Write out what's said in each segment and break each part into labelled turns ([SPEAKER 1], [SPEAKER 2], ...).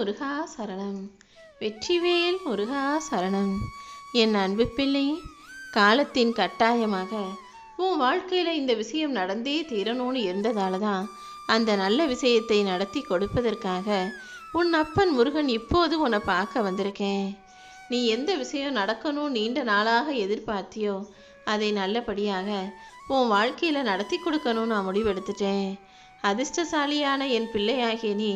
[SPEAKER 1] முருகா சரணம். வெற்றிவேல் முருகா சரணம். என் அன்பு பிள்ளை காலத்தின் கட்டாயமாக உன் வாழ்க்கையில் இந்த விஷயம் நடந்தே தீரணும்னு இருந்ததால தான் அந்த நல்ல விஷயத்தை நடத்தி கொடுப்பதற்காக உன் அப்பன் முருகன் இப்போது உன்னை பார்க்க வந்திருக்கேன். நீ எந்த விஷயம் நடக்கணும் நீண்ட நாளாக எதிர்பார்த்தியோ அதை நல்லபடியாக உன் வாழ்க்கையில் நடத்தி கொடுக்கணும்னு நான் முடிவெடுத்துட்டேன். அதிர்ஷ்டசாலியான என் பிள்ளையாகிய நீ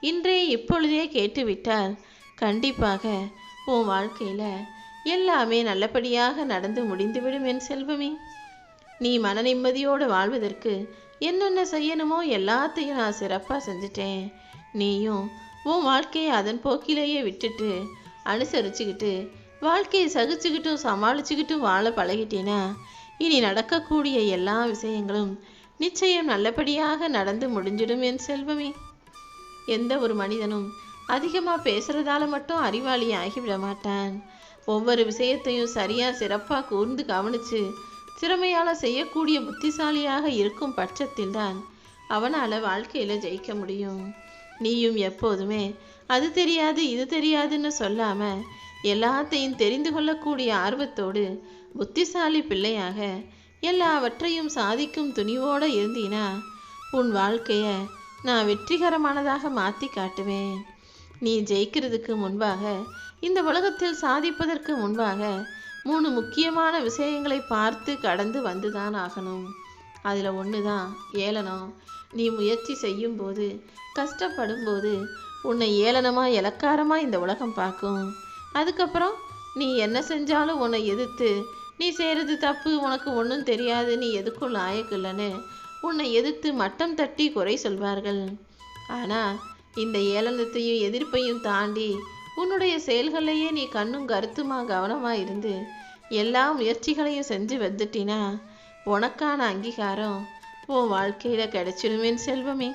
[SPEAKER 1] இன்றே இப்பொழுதே கேட்டுவிட்டால் கண்டிப்பாக உன் வாழ்க்கையில் எல்லாமே நல்லபடியாக நடந்து முடிந்துவிடும் என் செல்வமே. நீ மன நிம்மதியோடு வாழ்வதற்கு என்னென்ன செய்யணுமோ எல்லாத்தையும் நான் சிறப்பாக செஞ்சுட்டேன். நீயும் உன் வாழ்க்கையை அதன் போக்கிலேயே விட்டுட்டு அனுசரிச்சுக்கிட்டு வாழ்க்கையை சகிச்சுக்கிட்டும் சமாளிச்சுக்கிட்டும் வாழ பழகிட்டேனா இனி நடக்கக்கூடிய எல்லா விஷயங்களும் நிச்சயம் நல்லபடியாக நடந்து முடிஞ்சிடும் என் செல்வமே. எந்த ஒரு மனிதனும் அதிகமாக பேசுறதால மட்டும் அறிவாளி ஆகிவிட மாட்டான் ஒவ்வொரு விஷயத்தையும் சரியாக சிறப்பாக கூர்ந்து கவனித்து திறமையால் செய்யக்கூடிய புத்திசாலியாக இருக்கும் பட்சத்தில்தான் அவனால் வாழ்க்கையில் ஜெயிக்க முடியும். நீயும் எப்போதுமே அது தெரியாது இது தெரியாதுன்னு சொல்லாமல் எல்லாத்தையும் தெரிந்து கொள்ளக்கூடிய ஆர்வத்தோடு புத்திசாலி பிள்ளையாக எல்லாவற்றையும் சாதிக்கும் துணிவோடு இருந்தீனா உன் வாழ்க்கையை நான் வெற்றிகரமானதாக மாற்றி காட்டுவேன். நீ ஜெயிக்கிறதுக்கு முன்பாக இந்த உலகத்தில் சாதிப்பதற்கு முன்பாக மூணு முக்கியமான விஷயங்களை பார்த்து கடந்து வந்துதான் ஆகணும். அதில் ஒன்று தான் ஏளனம். நீ முயற்சி செய்யும்போது கஷ்டப்படும்போது உன்னை ஏளனமாக இலக்காரமாக இந்த உலகம் பார்க்கும். அதுக்கப்புறம் நீ என்ன செஞ்சாலும் உன்னை எதிர்த்து நீ செய்கிறது தப்பு உனக்கு ஒன்றும் தெரியாது நீ எதுக்கும் லாயக்கில்லைன்னு உன்னை எதிர்த்து மட்டம் தட்டி குறை சொல்வார்கள். ஆனால் இந்த ஏளனத்தையும் எதிர்ப்பையும் தாண்டி உன்னுடைய செயல்களையே நீ கண்ணும் கருத்துமா கவனமாக இருந்து எல்லா முயற்சிகளையும் செஞ்சு வந்துட்டினா உனக்கான அங்கீகாரம் உன் வாழ்க்கையில் கிடைச்சிடுமேன் செல்வமே.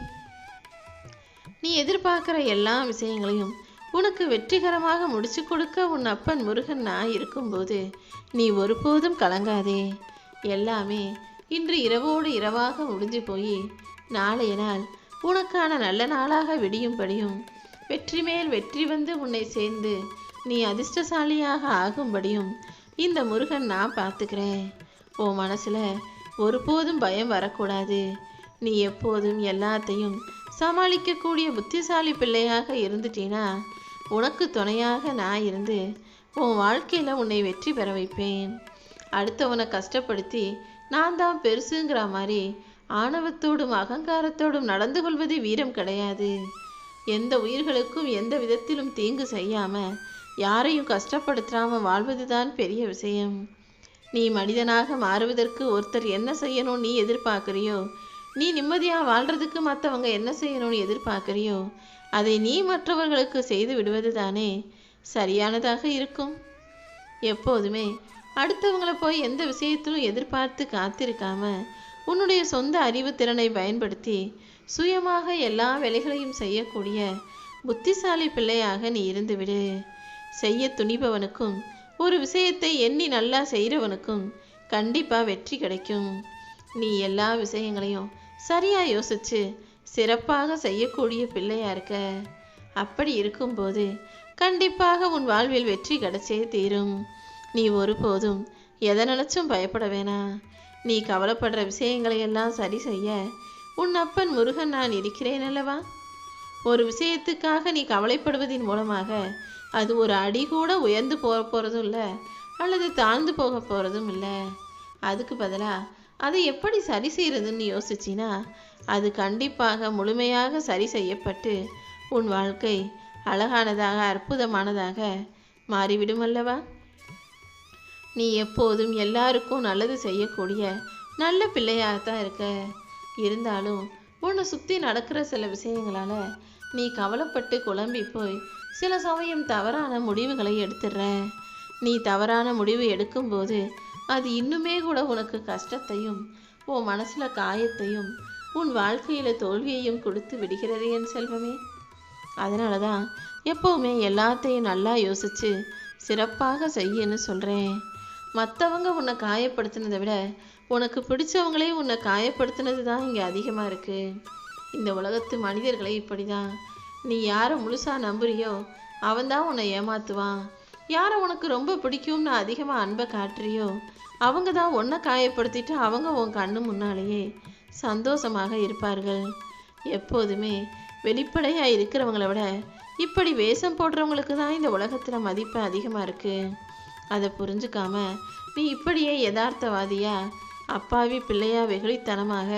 [SPEAKER 1] நீ எதிர்பார்க்குற எல்லா விஷயங்களையும் உனக்கு வெற்றிகரமாக முடிச்சு கொடுக்க உன் அப்பன் முருகன் நான் இருக்கும்போது நீ ஒருபோதும் கலங்காதே. எல்லாமே இன்று இரவோடு இரவாக முடிஞ்சு போய் நாளைய நாள் உனக்கான நல்ல நாளாக விடியும்படியும் வெற்றி மேல் வெற்றி வந்து உன்னை சேர்ந்து நீ அதிர்ஷ்டசாலியாக ஆகும்படியும் இந்த முருகன் நான் பார்த்துக்கிறேன். உன் மனசில் ஒருபோதும் பயம் வரக்கூடாது. நீ எப்போதும் எல்லாத்தையும் சமாளிக்கக்கூடிய புத்திசாலி பிள்ளையாக இருந்துட்டீனா? உனக்கு துணையாக நான் இருந்து உன் வாழ்க்கையில் உன்னை வெற்றி பெற வைப்பேன். அடுத்தவனை கஷ்டப்படுத்தி நான் தான் பெருசுங்கிற மாதிரி ஆணவத்தோடும் அகங்காரத்தோடும் நடந்து கொள்வது வீரம் கிடையாது. எந்த உயிர்களுக்கும் எந்த விதத்திலும் தீங்கு செய்யாம யாரையும் கஷ்டப்படுத்தாம வாழ்வதுதான் பெரிய விஷயம். நீ மனிதனாக மாறுவதற்கு ஒருத்தர் என்ன செய்யணும் நீ எதிர்பார்க்குறியோ? நீ நிம்மதியாக வாழ்றதுக்கு மற்றவங்க என்ன செய்யணும்னு எதிர்பார்க்குறியோ? அதை நீ மற்றவர்களுக்கு செய்து விடுவது தானே சரியானதாக இருக்கும். எப்போதுமே அடுத்தவங்களை போய் எந்த விஷயத்திலும் எதிர்பார்த்து காத்திருக்காம உன்னுடைய சொந்த அறிவு திறனை பயன்படுத்தி சுயமாக எல்லா வேலைகளையும் செய்யக்கூடிய புத்திசாலி பிள்ளையாக நீ இருந்துவிடு. செய்ய துணிபவனுக்கும் ஒரு விஷயத்தை எண்ணி நல்லா செய்கிறவனுக்கும் கண்டிப்பாக வெற்றி கிடைக்கும். நீ எல்லா விஷயங்களையும் சரியாக யோசிச்சு சிறப்பாக செய்யக்கூடிய பிள்ளையா இருக்க. அப்படி இருக்கும்போது கண்டிப்பாக உன் வாழ்வில் வெற்றி கிடைச்சே தீரும். நீ ஒருபோதும் எதை நினச்சும் பயப்பட வேணாம் நீ கவலைப்படுற விஷயங்களை எல்லாம் சரி செய்ய உன் அப்பன் முருகன் நான் இருக்கிறேன் அல்லவா? ஒரு விஷயத்துக்காக நீ கவலைப்படுவதின் மூலமாக அது ஒரு அடி கூட உயர்ந்து போக போகிறதும் இல்லை அல்லது தாழ்ந்து போக போகிறதும் இல்லை. அதுக்கு பதிலாக அதை எப்படி சரி செய்கிறதுன்னு யோசிச்சினா அது கண்டிப்பாக முழுமையாக சரி செய்யப்பட்டு உன் வாழ்க்கை அழகானதாக அற்புதமானதாக மாறிவிடும் அல்லவா? நீ எப்போதும் எல்லாருக்கும் நல்லது செய்யக்கூடிய நல்ல பிள்ளையாக தான் இருக்க. இருந்தாலும் உன்னை சுற்றி நடக்கிற சில விஷயங்களால் நீ கவலைப்பட்டு குழம்பி போய் சில சமயம் தவறான முடிவுகளை எடுத்துடுற. நீ தவறான முடிவு எடுக்கும்போது அது இன்னுமே கூட உனக்கு கஷ்டத்தையும் உன் மனசில் காயத்தையும் உன் வாழ்க்கையில் தோல்வியையும் கொடுத்து விடுகிறது என் செல்வமே. அதனால தான் எப்போவுமே எல்லாத்தையும் நல்லா யோசித்து சிறப்பாக செய்யன்னு சொல்கிறேன் மற்றவங்க உன்னை காயப்படுத்தினதை விட உனக்கு பிடிச்சவங்களே உன்னை காயப்படுத்தினது தான் இங்கே அதிகமாக இருக்குது இந்த உலகத்து மனிதர்களே இப்படி தான் நீ யாரை முழுசாக நம்புறியோ அவன்தான் உன்னை ஏமாத்துவான். யாரை உனக்கு ரொம்ப பிடிக்கும்னு அதிகமாக அன்பை காட்டுறியோ அவங்க தான் உன்னை காயப்படுத்திட்டு அவங்க உன் கண்ணு முன்னாலேயே சந்தோஷமாக இருப்பார்கள். எப்போதுமே வெளிப்படையாக இருக்கிறவங்கள விட இப்படி வேஷம் போடுறவங்களுக்கு தான் இந்த உலகத்தில் மதிப்பு அதிகமாக இருக்குது அதை புரிஞ்சுக்காம நீ இப்படியே யதார்த்தவாதியா? அப்பாவி பிள்ளையா வெகுளித்தனமாக.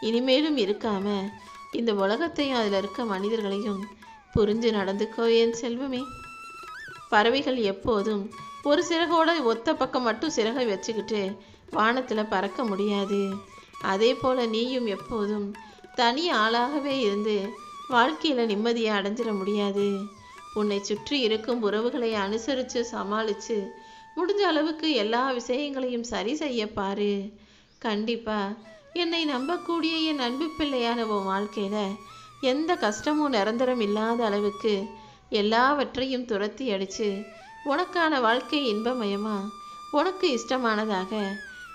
[SPEAKER 1] இனிமேலும் இருக்காம இந்த உலகத்தையும் அதில் இருக்க மனிதர்களையும் புரிஞ்சு நடந்துக்கோ என் செல்வமே? பறவைகள் எப்போதும் ஒரு சிறகோட ஒத்த பக்கம் மட்டும் சிறகை வச்சுக்கிட்டு வானத்தில் பறக்க முடியாது. அதே போல் நீயும் எப்போதும் தனி ஆளாகவே இருந்து வாழ்க்கையில் நிம்மதியை அடைஞ்சிட முடியாது. உன்னை சுற்றி இருக்கும் உறவுகளை அனுசரித்து சமாளித்து முடிஞ்ச அளவுக்கு எல்லா விஷயங்களையும் சரி செய்ய பாரு. கண்டிப்பா. என்னை நம்பக்கூடிய என் அன்பு பிள்ளையான உன் வாழ்க்கையில் எந்த கஷ்டமும் நிரந்தரம் இல்லாத அளவுக்கு எல்லாவற்றையும் துரத்தி அடித்து உனக்கான வாழ்க்கை இன்பமயமா உனக்கு இஷ்டமானதாக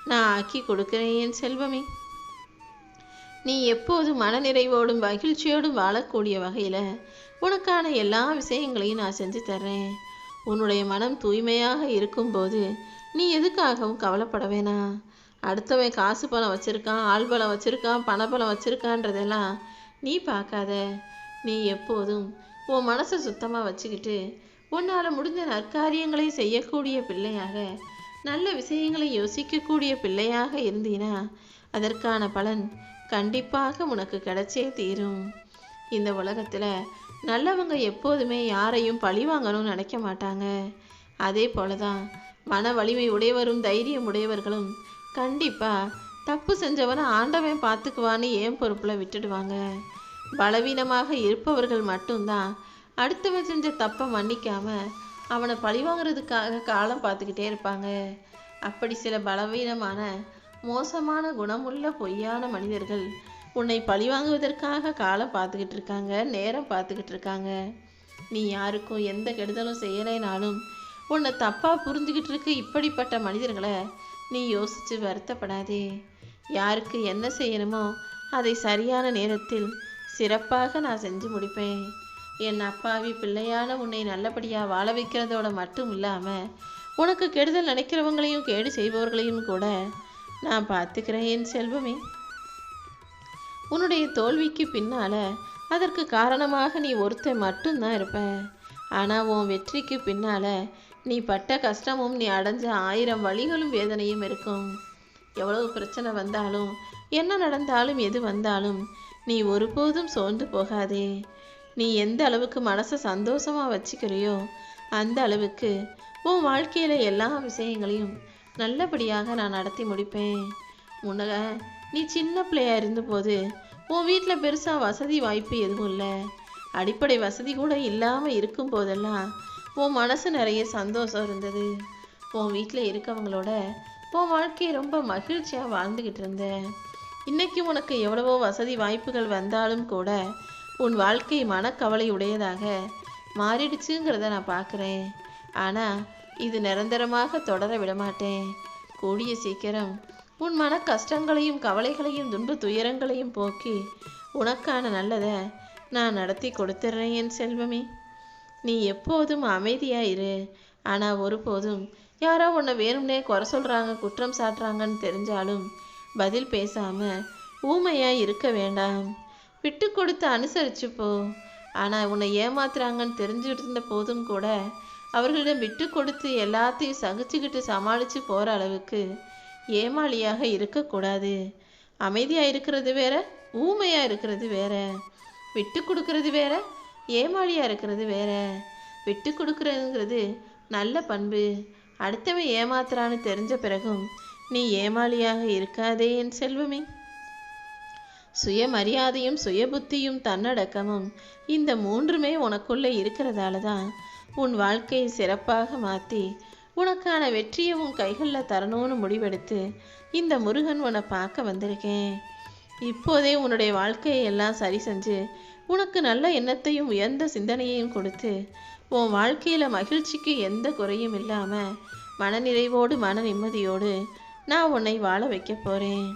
[SPEAKER 1] நான் ஆக்கி கொடுக்கிறேன் என் செல்வமே. நீ எப்போதும் மனநிறைவோடும் மகிழ்ச்சியோடும் வாழக்கூடிய வகையில் உனக்கான எல்லா விஷயங்களையும் நான் செஞ்சு தர்றேன். உன்னுடைய மனம் தூய்மையாக இருக்கும்போது நீ எதுக்காகவும் கவலைப்பட வேணாம் அடுத்தவன் காசு பணம் வச்சுருக்கான் ஆள் பலம் வச்சுருக்கான் பணபலம் வச்சுருக்கான்றதெல்லாம் நீ பார்க்காத. நீ எப்போதும் உன் மனசை சுத்தமாக வச்சுக்கிட்டு உன்னால் முடிஞ்ச நற்காரியங்களை செய்யக்கூடிய பிள்ளையாக நல்ல விஷயங்களை யோசிக்கக்கூடிய பிள்ளையாக இருந்தீனா அதற்கான பலன் கண்டிப்பாக உனக்கு கிடைச்சே தீரும். இந்த உலகத்தில் நல்லவங்க எப்போதுமே யாரையும் பழி வாங்கணும்னு நினைக்க மாட்டாங்க. அதே போல தான் மன வலிமை உடையவரும் தைரியம் உடையவர்களும் கண்டிப்பாக தப்பு செஞ்சவனை ஆண்டவன் பார்த்துக்குவான்னு ஏன் பொறுப்பில் விட்டுடுவாங்க? பலவீனமாக இருப்பவர்கள் மட்டும்தான் அடுத்தவன் செஞ்ச தப்பை மன்னிக்காம அவனை பழிவாங்கிறதுக்காக காலம் பார்த்துக்கிட்டே இருப்பாங்க. அப்படி சில பலவீனமான மோசமான குணமுள்ள பொய்யான மனிதர்கள் உன்னை பழிவாங்குவதற்காக காலம் பார்த்துக்கிட்டு இருக்காங்க நேரம் பார்த்துக்கிட்டு இருக்காங்க. நீ யாருக்கும் எந்த கெடுதலும் செய்யலைனாலும் உன்னை தப்பாக புரிஞ்சுக்கிட்டு இருக்க இப்படிப்பட்ட மனிதர்களை நீ யோசித்து வருத்தப்படாதே. யாருக்கு என்ன செய்யணுமோ அதை சரியான நேரத்தில் சிறப்பாக நான் செஞ்சு முடிப்பேன். என் அப்பாவி பிள்ளையான உன்னை நல்லபடியாக வாழ வைக்கிறதோட மட்டும் இல்லாமல் உனக்கு கெடுதல் நினைக்கிறவங்களையும் கேடு செய்பவர்களையும் கூட நான் பார்த்துக்கிறேன் என் செல்வமே. உன்னுடைய தோல்விக்கு பின்னால அதற்கு காரணமாக நீ ஒருத்தன் மட்டும்தான் இருப்ப ஆனால் உன் வெற்றிக்கு பின்னால நீ பட்ட கஷ்டமும் நீ அடைஞ்ச ஆயிரம் வழிகளும் வேதனையும் இருக்கும். எவ்வளவு பிரச்சனை வந்தாலும் என்ன நடந்தாலும் எது வந்தாலும் நீ ஒருபோதும் சோர்ந்து போகாதே. நீ எந்த அளவுக்கு மனசை சந்தோஷமாக வச்சுக்கிறியோ அந்த அளவுக்கு உன் வாழ்க்கையில் எல்லா விஷயங்களையும் நல்லபடியாக நான் நடத்தி முடிப்பேன். முன்னக நீ சின்ன பிள்ளையா இருந்தபோது உன் வீட்டில் பெருசாக வசதி வாய்ப்பு எதுவும் இல்லை. அடிப்படை வசதி கூட இல்லாமல் இருக்கும் போதெல்லாம் உன் மனசு நிறைய சந்தோஷம் இருந்தது. உன் வீட்டில் இருக்கவங்களோட உன் வாழ்க்கையை ரொம்ப மகிழ்ச்சியாக வாழ்ந்துக்கிட்டு இருந்த. இன்னைக்கு உனக்கு எவ்வளவோ வசதி வாய்ப்புகள் வந்தாலும் கூட உன் வாழ்க்கை மனக்கவலை உடையதாக மாறிடுச்சுங்கிறத நான் பார்க்குறேன் ஆனால் இது நிரந்தரமாக தொடர விடமாட்டேன். கூடிய சீக்கிரம் உன் மன கஷ்டங்களையும் கவலைகளையும் துன்ப துயரங்களையும் போக்கி உனக்கான நல்லதை நான் நடத்தி கொடுத்துட்றேன் என் செல்வமே. நீ எப்போதும் அமைதியாக இரு. ஆனால் ஒருபோதும் யாரோ உன்னை வேணும்னே குறை சொல்கிறாங்க குற்றம் சாட்டுறாங்கன்னு தெரிஞ்சாலும் பதில் பேசாமல் ஊமையாக இருக்க வேண்டாம். விட்டு கொடுத்து அனுசரிச்சு போ. ஆனால் உன்னை ஏமாத்துறாங்கன்னு தெரிஞ்சுருந்த போதும் கூட அவர்களிடம் விட்டு கொடுத்து எல்லாத்தையும் சகிச்சுக்கிட்டு சமாளித்து போகிற அளவுக்கு ஏமாளியாக இருக்கக்கூடாது. அமைதியாக இருக்கிறது வேற ஊமையாக இருக்கிறது வேற. விட்டு கொடுக்கறது வேற ஏமாளியாக இருக்கிறது வேற. விட்டு கொடுக்குறதுங்கிறது நல்ல பண்பு. அடுத்தவன் ஏமாத்துறான்னு தெரிஞ்ச பிறகும் நீ ஏமாளியாக இருக்காதே என் செல்வமே. சுயமரியாதையும் சுயபுத்தியும் தன்னடக்கமும் இந்த மூன்றுமே உனக்குள்ளே இருக்கிறதால தான் உன் வாழ்க்கையை சிறப்பாக மாற்றி உனக்கான வெற்றியை உன் கைகளில் தரணும்னு முடிவெடுத்து இந்த முருகன் உன்னை பார்க்க வந்திருக்கேன். இப்போதே உன்னுடைய வாழ்க்கையை எல்லாம் சரி செஞ்சு உனக்கு நல்ல எண்ணத்தையும் உயர்ந்த சிந்தனையையும் கொடுத்து உன் வாழ்க்கையில் மகிழ்ச்சிக்கு எந்த குறையும் இல்லாமல் மனநிறைவோடு மன நிம்மதியோடு நான் உன்னை வாழ வைக்க போகிறேன்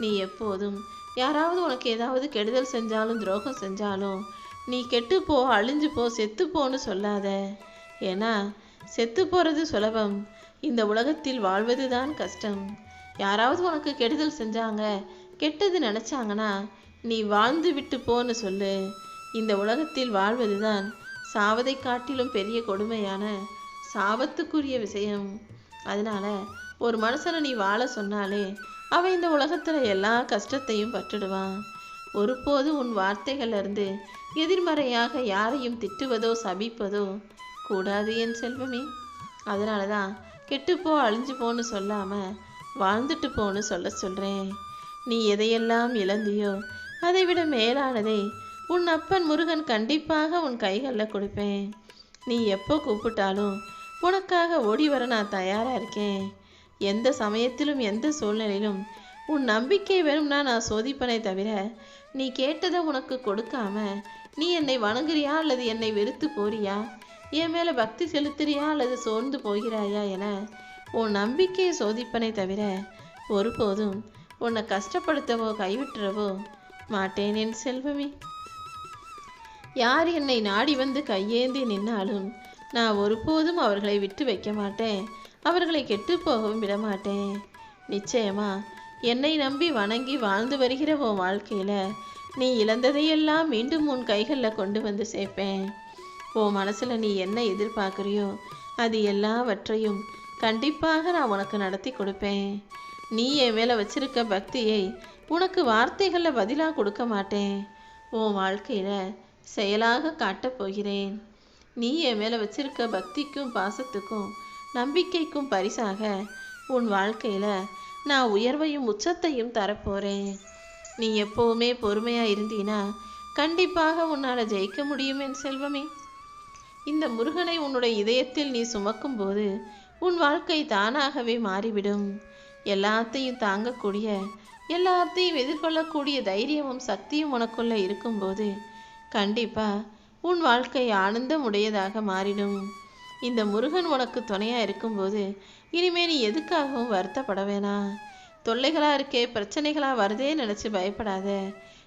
[SPEAKER 1] நீ எப்போதும் யாராவது உனக்கு ஏதாவது கெடுதல் செஞ்சாலும் துரோகம் செஞ்சாலும் நீ கெட்டுப்போ அழிஞ்சு போ செத்துப்போன்னு சொல்லாத. ஏன்னா செத்து போகிறது சுலபம். இந்த உலகத்தில் வாழ்வது தான் கஷ்டம். யாராவது உனக்கு கெடுதல் செஞ்சாங்க கெட்டது நினச்சாங்கன்னா நீ வாழ்ந்து விட்டு போன்னு சொல்லு. இந்த உலகத்தில் வாழ்வது தான் சாவதை காட்டிலும் பெரிய கொடுமையான சாபத்துக்குரிய விஷயம். அதனால ஒரு மனுஷனை நீ வாழ சொன்னாலே அவன் இந்த உலகத்தில் எல்லா கஷ்டத்தையும் பட்டுடுவான். ஒருபோது உன் வார்த்தைகளிலிருந்து எதிர்மறையாக யாரையும் திட்டுவதோ சபிப்பதோ கூடாது என் செல்வமே. அதனால தான் கெட்டுப்போ அழிஞ்சு போன்னு சொல்லாமல் வாழ்ந்துட்டு போன்னு சொல்ல சொல்கிறேன் நீ எதையெல்லாம் இழந்தியோ அதை விட மேலானதை உன் அப்பன் முருகன் கண்டிப்பாக உன் கைகளில் கொடுப்பேன். நீ எப்போ கூப்பிட்டாலும் உனக்காக ஓடி வர நான் தயாராக இருக்கேன். எந்த சமயத்திலும் எந்த சூழ்நிலையிலும் உன் நம்பிக்கை வேணும்னா நான் சோதிப்பனே தவிர நீ கேட்டதை உனக்கு கொடுக்காம நீ என்னை வணங்குறியா அல்லது என்னை வெறுத்து போறியா? என் மேலே பக்தி செலுத்துறியா அல்லது சோர்ந்து போகிறாயா என உன் நம்பிக்கையை சோதிப்பனே தவிர ஒருபோதும் உன்னை கஷ்டப்படுத்தவோ கைவிட்டுறவோ மாட்டேன் என் செல்வமே. யார் என்னை நாடி வந்து கையேந்தி நின்னாலும் நான் ஒருபோதும் அவர்களை விட்டு வைக்க மாட்டேன். அவர்களை கெட்டு போகவும் விட மாட்டேன். நிச்சயமா என்னை நம்பி வணங்கி வாழ்ந்து வருகிற உன் வாழ்க்கையில நீ இழந்ததையெல்லாம் மீண்டும் உன் கைகளில் கொண்டு வந்து சேர்ப்பேன். உன் மனசில் நீ என்ன எதிர்பார்க்குறியோ அது எல்லாவற்றையும் கண்டிப்பாக நான் உனக்கு நடத்தி கொடுப்பேன். நீ என் மேலே வச்சிருக்க பக்தியை உனக்கு வார்த்தைகளில் பதிலாக கொடுக்க மாட்டேன். உன் வாழ்க்கையில் செயலாக காட்டப் போகிறேன். நீ என் மேலே வச்சிருக்க பக்திக்கும் பாசத்துக்கும் நம்பிக்கைக்கும் பரிசாக உன் வாழ்க்கையில் நான் உயர்வையும் உச்சத்தையும் தரப்போகிறேன் நீ எப்போவுமே பொறுமையாக இருந்தீனா கண்டிப்பாக உன்னால் ஜெயிக்க முடியும் என் செல்வமே. இந்த முருகனை உன்னுடைய இதயத்தில் நீ சுமக்கும்போது உன் வாழ்க்கை தானாகவே மாறிவிடும். எல்லாத்தையும் தாங்கக்கூடிய எல்லாத்தையும் எதிர்கொள்ளக்கூடிய தைரியமும் சக்தியும் உனக்குள்ள இருக்கும்போது கண்டிப்பா உன் வாழ்க்கை ஆனந்தம் உடையதாக மாறிடும். இந்த முருகன் உனக்கு துணையா இருக்கும்போது இனிமே நீ எதுக்காகவும் வருத்தப்பட வேணாம் தொல்லைகளா இருக்கே பிரச்சனைகளா வருதே நினைச்சு பயப்படாத.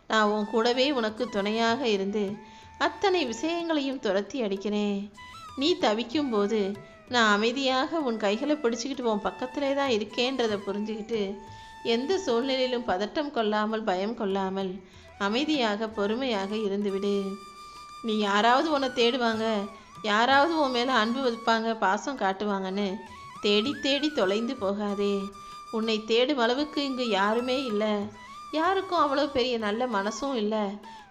[SPEAKER 1] நான் உன் கூடவே உனக்கு துணையாக இருந்து அத்தனை விஷயங்களையும் துரத்தி அடிக்கிறேன். நீ தவிக்கும் போது நான் அமைதியாக உன் கைகளை பிடிச்சிக்கிட்டு உன் பக்கத்திலே தான் இருக்கேன்றதை புரிஞ்சுக்கிட்டு எந்த சூழ்நிலையிலும் பதட்டம் கொள்ளாமல் பயம் கொள்ளாமல் அமைதியாக பொறுமையாக இருந்துவிடு. நீ யாராவது உன்னை தேடுவாங்க யாராவது உன் மேலே அன்பு வைப்பாங்க பாசம் காட்டுவாங்கன்னு தேடி தேடி தொலைந்து போகாதே. உன்னை தேடும் அளவுக்கு இங்கு யாருமே இல்லை. யாருக்கும் அவ்வளோ பெரிய நல்ல மனசும் இல்லை.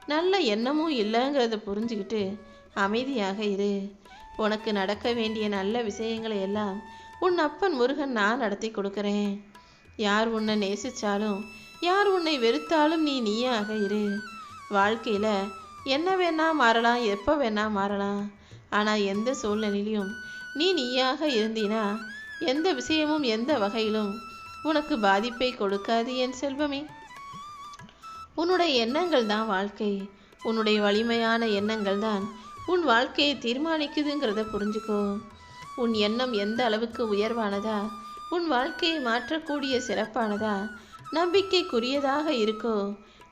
[SPEAKER 1] நல்ல எண்ணமும் இல்லைங்கிறத புரிஞ்சுக்கிட்டு அமைதியாக இரு. உனக்கு நடக்க வேண்டிய நல்ல விஷயங்களை எல்லாம் உன் அப்பன் முருகன் நான் நடத்தி கொடுக்குறேன். யார் உன்னை நேசிச்சாலும் யார் உன்னை வெறுத்தாலும் நீ நீயாக இரு. வாழ்க்கையில் என்ன வேணா மாறலாம் எப்போ வேணா மாறலாம். ஆனால் எந்த சூழ்நிலையிலும் நீ நீயாக இருந்தீனா எந்த விஷயமும் எந்த வகையிலும் உனக்கு பாதிப்பை கொடுக்காது என் செல்வமே. உன்னுடைய எண்ணங்கள் தான் வாழ்க்கை. உன்னுடைய வலிமையான எண்ணங்கள் தான் உன் வாழ்க்கையை தீர்மானிக்குதுங்கிறத புரிஞ்சுக்கோ. உன் எண்ணம் எந்த அளவுக்கு உயர்வானதா உன் வாழ்க்கையை மாற்றக்கூடிய சிறப்பானதா நம்பிக்கைக்குரியதாக இருக்கோ.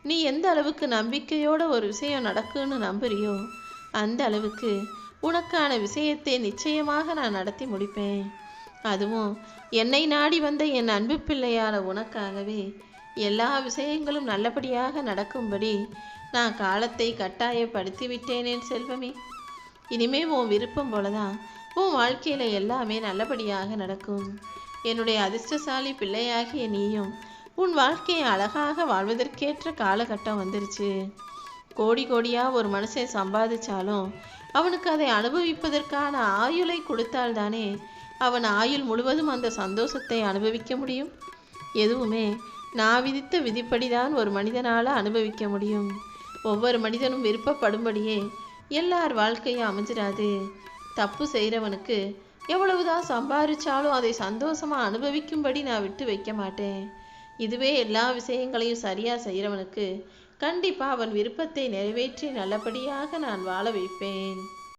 [SPEAKER 1] நீ எந்த அளவுக்கு நம்பிக்கையோட ஒரு விஷயம் நடக்குன்னு நம்புறியோ அந்த அளவுக்கு உனக்கான விஷயத்தை நிச்சயமாக நான் நடத்தி முடிப்பேன். அதுவும் என்னை நாடி வந்த என் அன்பு பிள்ளையான உனக்காகவே. எல்லா விஷயங்களும் நல்லபடியாக நடக்கும்படி நான் காலத்தை கட்டாயப்படுத்தி விட்டேனேன் செல்வமே. இனிமே உன் விருப்பம் போலதான் உன் வாழ்க்கையில் எல்லாமே நல்லபடியாக நடக்கும். என்னுடைய அதிர்ஷ்டசாலி பிள்ளையாகிய நீயும் உன் வாழ்க்கையை அழகாக வாழ்வதற்கேற்ற காலகட்டம் வந்துருச்சு. கோடி கோடியா ஒரு மனுஷன் சம்பாதிச்சாலும் அவனுக்கு அதை அனுபவிப்பதற்கான ஆயுளை கொடுத்தால்தானே அவன் ஆயுள் முழுவதும் அந்த சந்தோஷத்தை அனுபவிக்க முடியும். எதுவுமே நான் விதித்த விதிப்படிதான் ஒரு மனிதனால் அனுபவிக்க முடியும். ஒவ்வொரு மனிதனும் விருப்பப்படும்படியே எல்லார் வாழ்க்கையும் அமைஞ்சிடாது தப்பு செய்கிறவனுக்கு எவ்வளவுதான் சம்பாரிச்சாலும் அதை சந்தோஷமாக அனுபவிக்கும்படி நான் விட்டு வைக்க மாட்டேன். இதுவே எல்லா விஷயங்களையும் சரியாக செய்கிறவனுக்கு கண்டிப்பாக அவன் விருப்பத்தை நிறைவேற்றி நல்லபடியாக நான் வாழ வைப்பேன்.